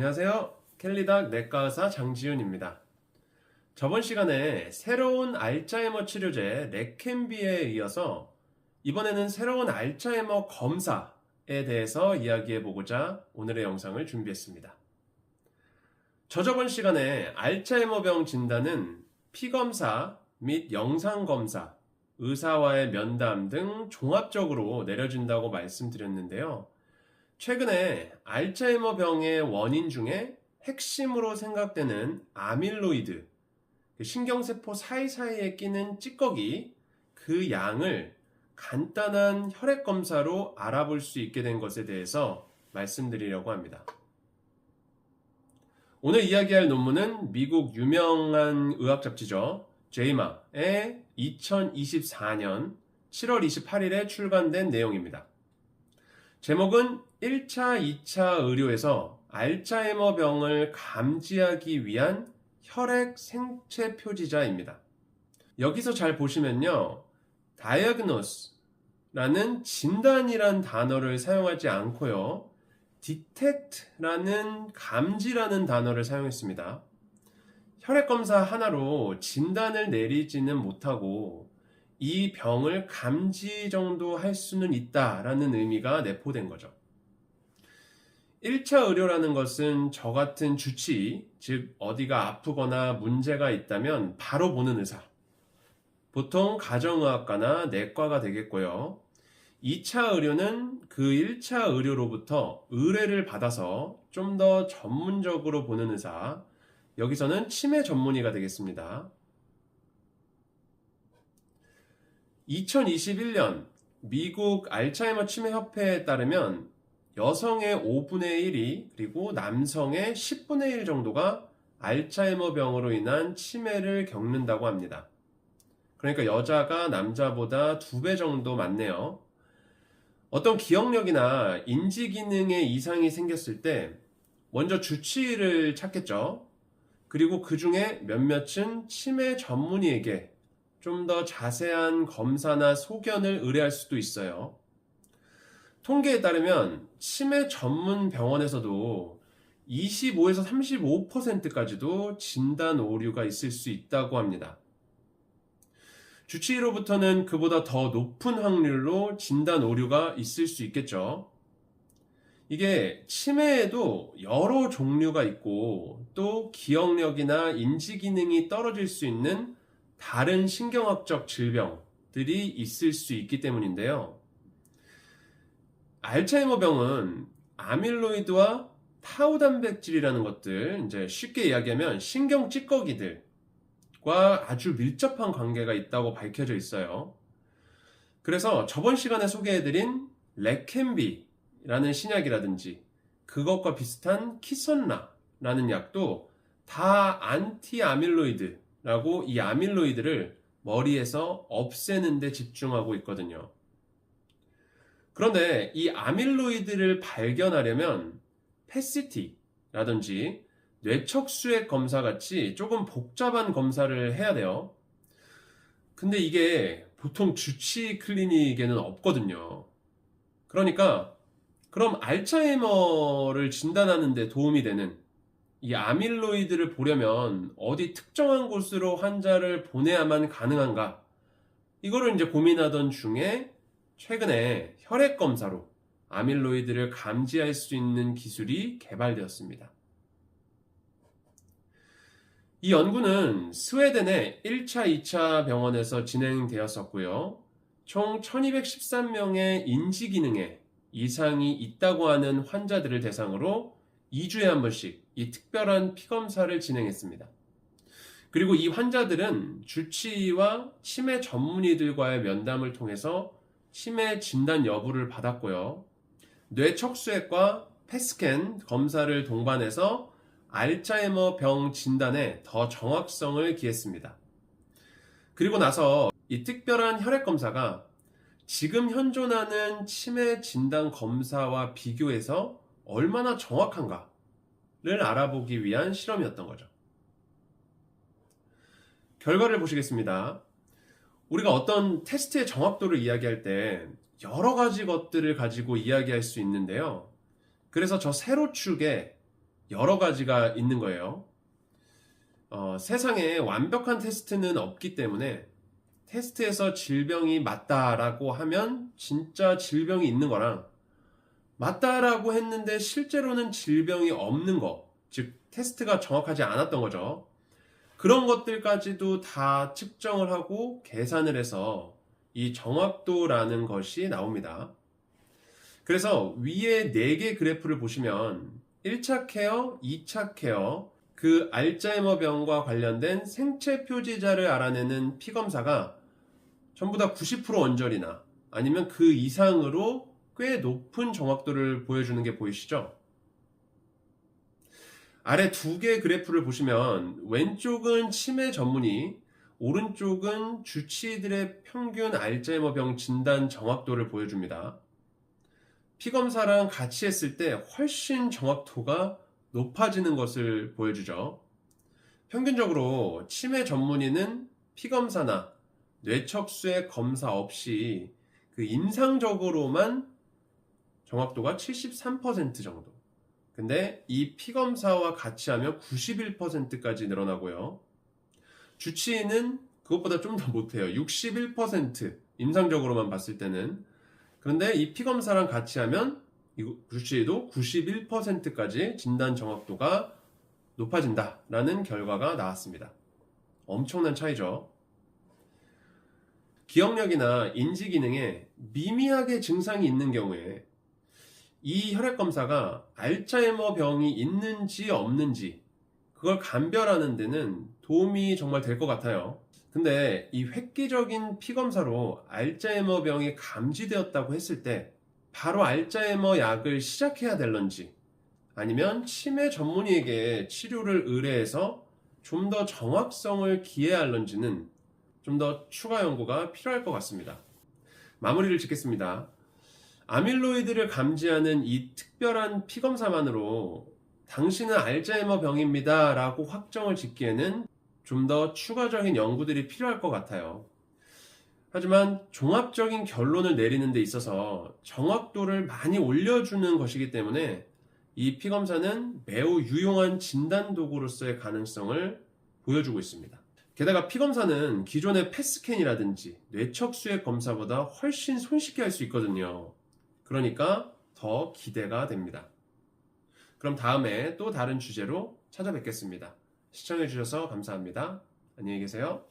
안녕하세요. 켈리닥 내과 의사 장지윤입니다. 저번 시간에 새로운 알츠하이머 치료제 레캠비에 이어서 이번에는 새로운 알츠하이머 검사에 대해서 이야기해 보고자 오늘의 영상을 준비했습니다. 저저번 시간에 알츠하이머병 진단은 피검사 및 영상검사, 의사와의 면담 등 종합적으로 내려진다고 말씀드렸는데요. 최근에 알츠하이머 병의 원인 중에 핵심으로 생각되는 아밀로이드, 그 신경세포 사이사이에 끼는 찌꺼기, 그 양을 간단한 혈액 검사로 알아볼 수 있게 된 것에 대해서 말씀드리려고 합니다. 오늘 이야기할 논문은 미국 유명한 의학 잡지죠. 제이마의 2024년 7월 28일에 출간된 내용입니다. 제목은 1차, 2차 의료에서 알츠하이머 병을 감지하기 위한 혈액 생체 표지자입니다. 여기서 잘 보시면요. diagnose라는 진단이란 단어를 사용하지 않고요. detect라는 감지라는 단어를 사용했습니다. 혈액 검사 하나로 진단을 내리지는 못하고 이 병을 감지 정도 할 수는 있다라는 의미가 내포된 거죠. 1차 의료라는 것은 저 같은 주치, 즉 어디가 아프거나 문제가 있다면 바로 보는 의사. 보통 가정의학과나 내과가 되겠고요. 2차 의료는 그 1차 의료로부터 의뢰를 받아서 좀 더 전문적으로 보는 의사. 여기서는 치매 전문의가 되겠습니다. 2021년 미국 알츠하이머 치매 협회에 따르면 여성의 5분의 1이 그리고 남성의 10분의 1 정도가 알츠하이머 병으로 인한 치매를 겪는다고 합니다. 그러니까 여자가 남자보다 두 배 정도 많네요. 어떤 기억력이나 인지 기능에 이상이 생겼을 때 먼저 주치의를 찾겠죠. 그리고 그 중에 몇몇은 치매 전문의에게 좀 더 자세한 검사나 소견을 의뢰할 수도 있어요. 통계에 따르면 치매 전문 병원에서도 25에서 35%까지도 진단 오류가 있을 수 있다고 합니다. 주치의로부터는 그보다 더 높은 확률로 진단 오류가 있을 수 있겠죠. 이게 치매에도 여러 종류가 있고 또 기억력이나 인지 기능이 떨어질 수 있는 다른 신경학적 질병들이 있을 수 있기 때문인데요. 알츠하이머 병은 아밀로이드와 타우 단백질이라는 것들, 이제 쉽게 이야기하면 신경 찌꺼기들과 아주 밀접한 관계가 있다고 밝혀져 있어요. 그래서 저번 시간에 소개해드린 레캠비라는 신약이라든지 그것과 비슷한 키선라라는 약도 다 안티 아밀로이드 라고 이 아밀로이드를 머리에서 없애는 데 집중하고 있거든요. 그런데 이 아밀로이드를 발견하려면 패시티라든지 뇌척수액 검사 같이 조금 복잡한 검사를 해야 돼요. 근데 이게 보통 주치 클리닉에는 없거든요. 그러니까 그럼 알츠하이머를 진단하는 데 도움이 되는 이 아밀로이드를 보려면 어디 특정한 곳으로 환자를 보내야만 가능한가? 이거를 이제 고민하던 중에 최근에 혈액 검사로 아밀로이드를 감지할 수 있는 기술이 개발되었습니다. 이 연구는 스웨덴의 1차, 2차 병원에서 진행되었었고요. 총 1213명의 인지 기능에 이상이 있다고 하는 환자들을 대상으로 2주에 한 번씩 이 특별한 피검사를 진행했습니다. 그리고 이 환자들은 주치의와 치매 전문의들과의 면담을 통해서 치매 진단 여부를 받았고요. 뇌척수액과 패스캔 검사를 동반해서 알츠하이머 병 진단에 더 정확성을 기했습니다. 그리고 나서 이 특별한 혈액 검사가 지금 현존하는 치매 진단 검사와 비교해서 얼마나 정확한가를 알아보기 위한 실험이었던 거죠. 결과를 보시겠습니다. 우리가 어떤 테스트의 정확도를 이야기할 때 여러 가지 것들을 가지고 이야기할 수 있는데요. 그래서 저 세로축에 여러 가지가 있는 거예요. 어, 세상에 완벽한 테스트는 없기 때문에 테스트에서 질병이 맞다라고 하면 진짜 질병이 있는 거랑 맞다라고 했는데 실제로는 질병이 없는 거, 즉 테스트가 정확하지 않았던 거죠. 그런 것들까지도 다 측정을 하고 계산을 해서 이 정확도라는 것이 나옵니다. 그래서 위에 4개 그래프를 보시면 1차 케어, 2차 케어, 그 알츠하이머 병과 관련된 생체 표지자를 알아내는 피검사가 전부 다 90% 언저리나 아니면 그 이상으로 꽤 높은 정확도를 보여주는 게 보이시죠? 아래 두 개의 그래프를 보시면 왼쪽은 치매 전문의, 오른쪽은 주치의들의 평균 알츠하이머병 진단 정확도를 보여줍니다. 피검사랑 같이 했을 때 훨씬 정확도가 높아지는 것을 보여주죠. 평균적으로 치매 전문의는 피검사나 뇌척수의 검사 없이 그 임상적으로만 정확도가 73% 정도. 근데 이 피검사와 같이 하면 91%까지 늘어나고요. 주치의는 그것보다 좀 더 못해요. 61% 임상적으로만 봤을 때는. 그런데 이 피검사랑 같이 하면 이 주치의도 91%까지 진단 정확도가 높아진다라는 결과가 나왔습니다. 엄청난 차이죠. 기억력이나 인지 기능에 미미하게 증상이 있는 경우에 이 혈액 검사가 알츠하이머 병이 있는지 없는지 그걸 감별하는 데는 도움이 정말 될 것 같아요. 근데 이 획기적인 피 검사로 알츠하이머 병이 감지되었다고 했을 때 바로 알츠하이머 약을 시작해야 될런지 아니면 치매 전문의에게 치료를 의뢰해서 좀 더 정확성을 기해할런지는 좀 더 추가 연구가 필요할 것 같습니다. 마무리를 짓겠습니다. 아밀로이드를 감지하는 이 특별한 피검사만으로 당신은 알츠하이머 병입니다 라고 확정을 짓기에는 좀 더 추가적인 연구들이 필요할 것 같아요. 하지만 종합적인 결론을 내리는 데 있어서 정확도를 많이 올려주는 것이기 때문에 이 피검사는 매우 유용한 진단 도구로서의 가능성을 보여주고 있습니다. 게다가 피검사는 기존의 패스캔이라든지 뇌척수의 검사보다 훨씬 손쉽게 할 수 있거든요. 그러니까 더 기대가 됩니다. 그럼 다음에 또 다른 주제로 찾아뵙겠습니다. 시청해주셔서 감사합니다. 안녕히 계세요.